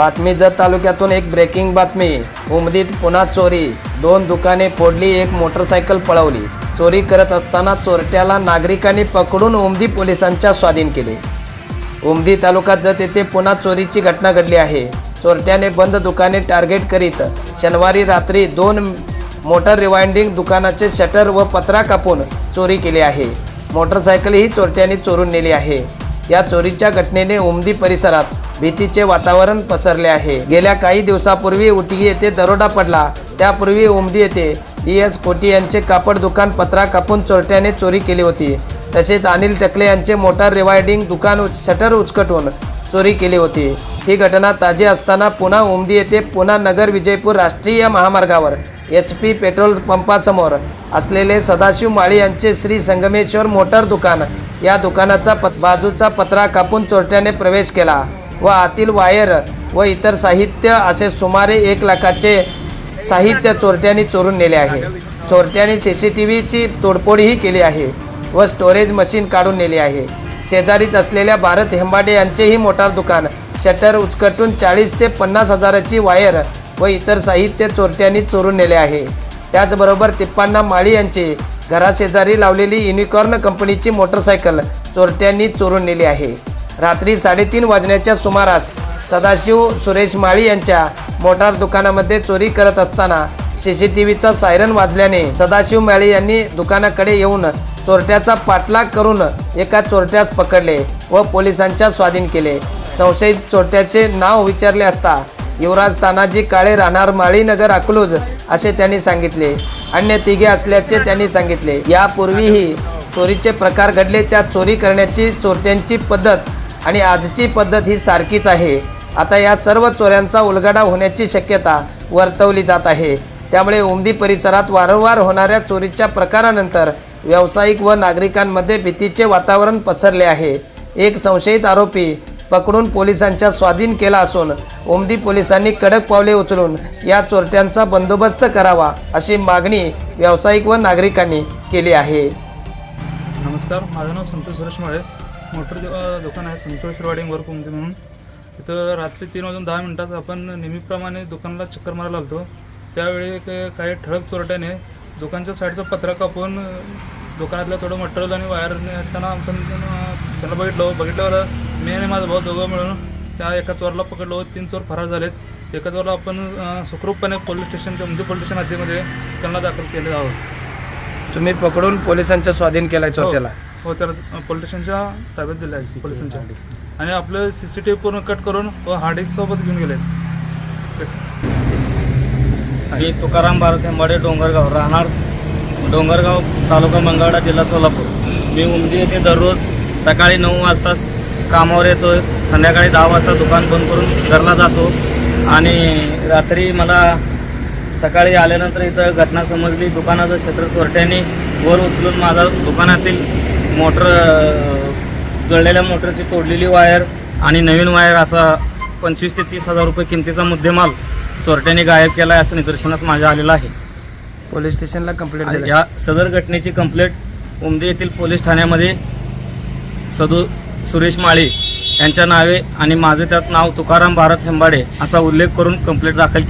बातमी जत तालुक्यातून एक ब्रेकिंग बातमी. उमदीत पुन्हा चोरी. दोन दुकाने फोडली एक मोटरसायकल पळवली. चोरी करत असताना चोरट्याला नागरिकांनी पकडून उमदी पोलिसांच्या स्वाधीन केले. उमदी तालुका जत येथे पुन्हा चोरीची घटना घडली आहे. चोरट्याने बंद दुकाने टार्गेट करीत शनिवारी रात्री दोन मोटर रिवाइंडिंग दुकानाचे शटर व पत्रा कापून चोरी केली आहे. मोटरसायकलही चोरट्यांनी चोरून नेली आहे. या चोरीच्या घटनेने उमदी परिसरात भीतीचे वातावरण पसरले आहे. गेल्या काही दिवसापूर्वी उटगी येथे दरोडा पडला. त्यापूर्वी उमदी येथे डी एस कोटी यांचे कापड दुकान पत्रा कापून चोरट्याने चोरी केली होती. तसेच अनिल टकले यांचे मोटार रिवायडिंग दुकान उच- शटर उचकटून चोरी केली होती. ही घटना ताजी असताना पुन्हा उमदी येथे पुन्हा नगर विजयपूर राष्ट्रीय महामार्गावर एच पी पेट्रोल पंपासमोर असलेले सदाशिव माळी यांचे श्री संगमेश्वर मोटार दुकान या दुकानाचा पत बाजूचा पत्रा कापून चोरट्याने प्रवेश केला व आतील वायर व इतर साहित्य असे सुमारे एक लाखाचे साहित्य चोरट्यांनी चोरून नेले आहे. चोरट्यांनी सी सी टी व्हीची तोडफोडही केली आहे व स्टोरेज मशीन काढून नेली आहे. शेजारीच असलेल्या भारत हेंबाडे यांचेही मोटार दुकान शटर उचकटून चाळीस ते पन्नास हजाराची वायर व इतर साहित्य चोरट्यांनी चोरून नेले आहे. त्याचबरोबर तिप्पांना माळी यांची घराशेजारी लावलेली युनिकॉर्न कंपनीची मोटरसायकल चोरट्यांनी चोरून नेली आहे. रात्री साडेतीन वाजण्याच्या सुमारास सदाशिव सुरेश माळी यांच्या मोटार दुकानामध्ये चोरी करत असताना सी सी टी व्हीचा सायरन वाजल्याने सदाशिव माळी यांनी दुकानाकडे येऊन चोरट्याचा पाठलाग करून एका चोरट्यास पकडले व पोलिसांच्या स्वाधीन केले. संशयित चोरट्याचे नाव विचारले असता युवराज तानाजी काळे राहणार माळीनगर अकलूज असे त्यांनी सांगितले. अन्य तिघे असल्याचे त्यांनी सांगितले. यापूर्वीही चोरीचे प्रकार घडले त्या चोरी करण्याची चोरट्यांची पद्धत आणि आजची पद्धत ही सारखीच आहे. आता या सर्व चोऱ्यांचा उलगडा होण्याची शक्यता वर्तवली जात आहे. त्यामुळे उमदी परिसरात वारंवार होणाऱ्या चोरीच्या प्रकारानंतर व्यावसायिक व नागरिकांमध्ये भीतीचे वातावरण पसरले आहे. एक संशयित आरोपी पकडून पोलिसांच्या स्वाधीन केला असून ओमदी पोलिसांनी कडक पावले उचलून या चोरट्यांचा बंदोबस्त करावा अशी मागणी व्यावसायिक व नागरिकांनी केली आहे. नमस्कार माझं नाव संतोष सुरेश माळे. मोटर दुकान आहे संतोष रॉडिंग वर्क ओमदी म्हणून. तिथं रात्री तीन वाजून दहा मिनटात आपण नेहमीप्रमाणे दुकानाला चक्कर मारायला लागतो त्यावेळी काही ठळक चोरट्याने दुकानच्या साईडचं पत्र कापून दुकानातलं थोडं मटेरियल आणि वायर नेताना आपण अ, त्याला बघितलं बघितल्यावर मी आणि माझा भाऊ दोघं मिळून त्या एका चोरला पकडलो. तीन चोर फरार झालेत. एका चोरला आपण सुखरूपपणे पोलीस स्टेशनच्या उमदी पोलीस स्टेशन हद्दीमध्ये त्यांना दाखल केले आहोत तुम्ही पकडून पोलिसांच्या स्वाधीन केलाय चोरट्याला? हो त्याला पोलीस स्टेशनच्या ताब्यात दिलं आहे पोलिसांच्या आणि आपलं सी सी टी व्ही पूर्ण कट करून व हार्ड डिस्क सोबत घेऊन गेले मी तुकाराम भारत हेंबाडे डोंगरगाव राहणार. डोंगरगाव तालुका मंगळवाडा जिल्हा सोलापूर. मी उमदी येथे दररोज सकाळी नऊ वाजता कामावर येतो संध्याकाळी दहा वाजता दुकान बंद करून घरला जातो. आणि रात्री मला सकाळी आल्यानंतर इथं घटना समजली. दुकानाचं शटर चोरट्याने वर उचलून माझा दुकानातील मोटर जळलेल्या मोटरची तोडलेली वायर आणि नवीन वायर असा पंचवीस ते तीस हजार रुपये किमतीचा मुद्देमाल चोरट्याने गायब केला आहे असं निदर्शनास माझ्या आलेलं आहे. पोलीस स्टेशनला कंप्लेंट या सदर घटनेची कंप्लेंट उमदी येथील पोलीस ठाण्यामध्ये सदू सुरेश माळी यांच्या नावे आणि माझे त्यात नाव तुकाराम भारत हेंबाडे असा उल्लेख करून कंप्लेंट दाखल केली.